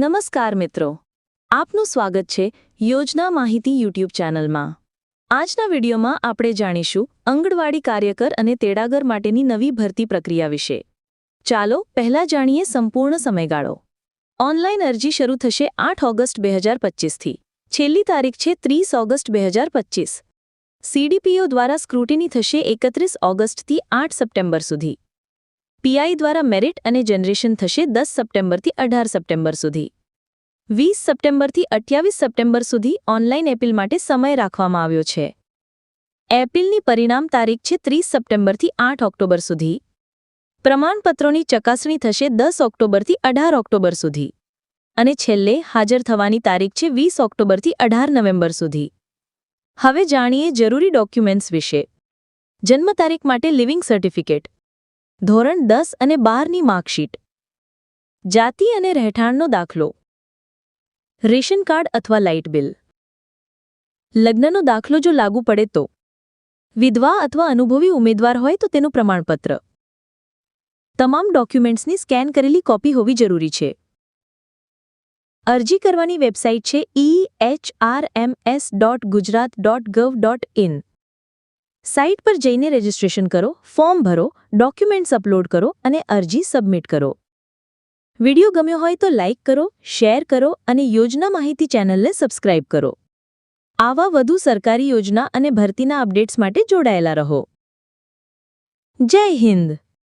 નમસ્કાર મિત્રો. આપનું સ્વાગત છે યોજના માહિતી યુટ્યુબ ચેનલમાં. આજના વિડીયોમાં આપણે જાણીશું અંગણવાડી કાર્યકર અને તેડાગર માટેની નવી ભરતી પ્રક્રિયા વિશે. ચાલો પહેલા જાણીએ સંપૂર્ણ સમયગાળો. ઓનલાઈન અરજી શરૂ થશે આઠ ઓગસ્ટ બે હજાર પચીસથી છેલ્લી તારીખ છે ત્રીસ ઓગસ્ટ બે હજાર પચીસ. સીડીપીઓ દ્વારા સ્ક્રુટિની થશે એકત્રીસ ઓગસ્ટથી આઠ સપ્ટેમ્બર સુધી. પીઆઈ દ્વારા મેરિટ અને જનરેશન થશે દસ સપ્ટેમ્બરથી અઢાર સપ્ટેમ્બર સુધી. વીસ સપ્ટેમ્બરથી અઠ્યાવીસ સપ્ટેમ્બર સુધી ઓનલાઈન એપીલ માટે સમય રાખવામાં આવ્યો છે. એપીલની પરિણામ તારીખ છે ત્રીસ સપ્ટેમ્બરથી આઠ ઓક્ટોબર સુધી. પ્રમાણપત્રોની ચકાસણી થશે દસ ઓક્ટોબરથી અઢાર ઓક્ટોબર સુધી. અને છેલ્લે હાજર થવાની તારીખ છે વીસ ઓક્ટોબરથી અઢાર નવેમ્બર સુધી. હવે જાણીએ જરૂરી ડોક્યુમેન્ટ્સ વિશે. જન્મ તારીખ માટે લિવિંગ સર્ટિફિકેટ. ધોરણ દસ અને બારની માર્કશીટ. જાતિ અને રહેઠાણનો દાખલો. રેશન કાર્ડ અથવા લાઇટ બિલ. લગ્નનો દાખલો જો લાગુ પડે તો. વિધવા અથવા અનુભવી ઉમેદવાર હોય તો તેનું પ્રમાણપત્ર. તમામ ડોક્યુમેન્ટ્સની સ્કેન કરેલી કોપી હોવી જરૂરી છે. અરજી કરવાની વેબસાઇટ છે E H R M S dot Gujarat dot gov dot in site પર જઈને રજિસ્ટ્રેશન કરો, ફોર્મ ભરો, ડોક્યુમેન્ટ્સ અપલોડ કરો અને અરજી સબમિટ કરો. વિડિયો ગમ્યો હોય તો લાઇક કરો, શેર કરો અને યોજના માહિતી ચેનલને સબસ્ક્રાઇબ કરો. આવા વધુ સરકારી યોજના અને ભરતીના અપડેટ્સ માટે જોડાયેલા રહો. જય હિન્દ!